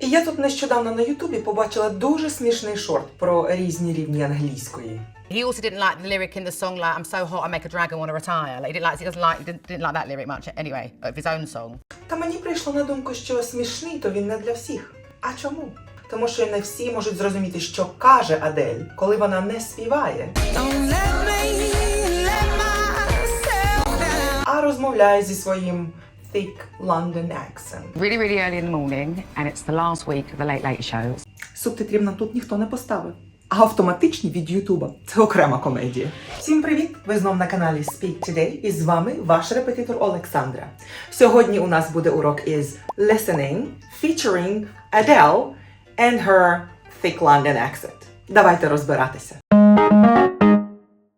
І я тут нещодавно на Ютубі побачила дуже смішний шорт про різні рівні англійської. He also didn't like the lyric in the song like "I'm so hot I make a dragon want to retire." Like he didn't like he doesn't like he didn't, didn't like that lyric much anyway of his own song. Та мені прийшло на думку, що смішний то він не для всіх. А чому? Тому що не всі можуть зрозуміти, що каже Адель, коли вона не співає, Don't let me let myself down. а розмовляє зі своїм thick London accent. really, really early in the morning, and it's the last week of the Late Late Show. Субтитрів нам тут ніхто не поставив. А автоматичні від Ютуба це окрема комедія. Всім привіт! Ви знов на каналі Speak Today і з вами ваш репетитор Олександра. Сьогодні у нас буде урок із listening, featuring Adele and her thick London accent. Давайте розбиратися.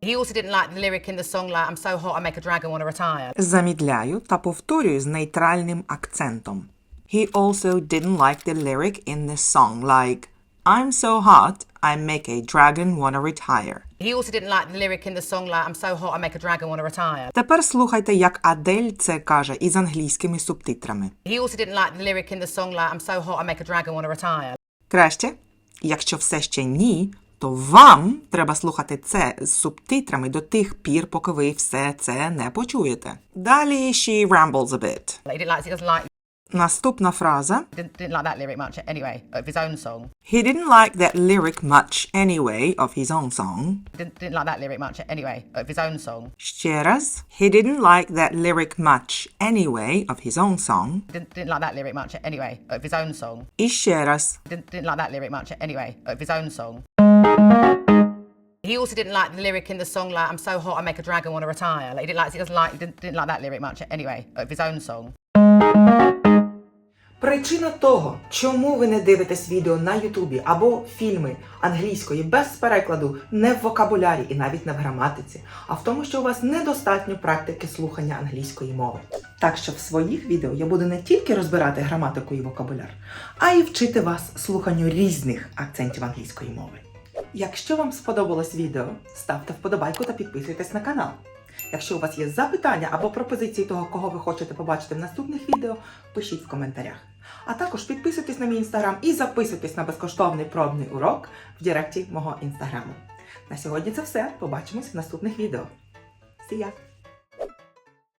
He also didn't like the lyric in the song like "I'm so hot I make a dragon want retire." Замідляю та повторюю з нейтральним акцентом. He also didn't like the lyric in this song like I'm so hot, I make a dragon wanna retire. He also didn't like the lyric in the song like "I'm so hot I make a dragon want to retire." Тепер слухайте, як Адель це каже із англійськими субтитрами. He also didn't like the lyric in the song like "I'm so hot I make a dragon want to retire." Краще, якщо все ще ні, то вам треба слухати це з субтитрами до тих пір, поки ви все це не почуєте. Далі she rambles a bit. Like he didn't like he doesn't like Наступна фраза. didn't, didn't like that lyric much anyway of his own song. He didn't like that lyric much anyway of his own song. Didn't, didn't like that lyric much anyway of his own song. Ще раз. He didn't like that lyric much anyway of his own song. Didn't, didn't like that lyric much anyway of his own song. І ще раз. Didn't, didn't like that lyric much anyway of his own song. He also didn't like the lyric in the song like "I'm so hot I make a dragon want to retire." Like he didn't like he doesn't like he didn't, didn't like that lyric much anyway of his own song. Причина того, чому ви не дивитесь відео на Ютубі або фільми англійської без перекладу, не в вокабулярі і навіть не в граматиці, а в тому, що у вас недостатньо практики слухання англійської мови. Так що в своїх відео я буду не тільки розбирати граматику і вокабуляр, а й вчити вас слуханню різних акцентів англійської мови. Якщо вам сподобалось відео, ставте вподобайку та підписуйтесь на канал. Якщо у вас є запитання або пропозиції того, кого ви хочете побачити в наступних відео, пишіть в коментарях. А також підписуйтесь на мій інстаграм і записуйтесь на безкоштовний пробний урок в Директі мого інстаграму. На сьогодні це все. Побачимось в наступних відео. See ya!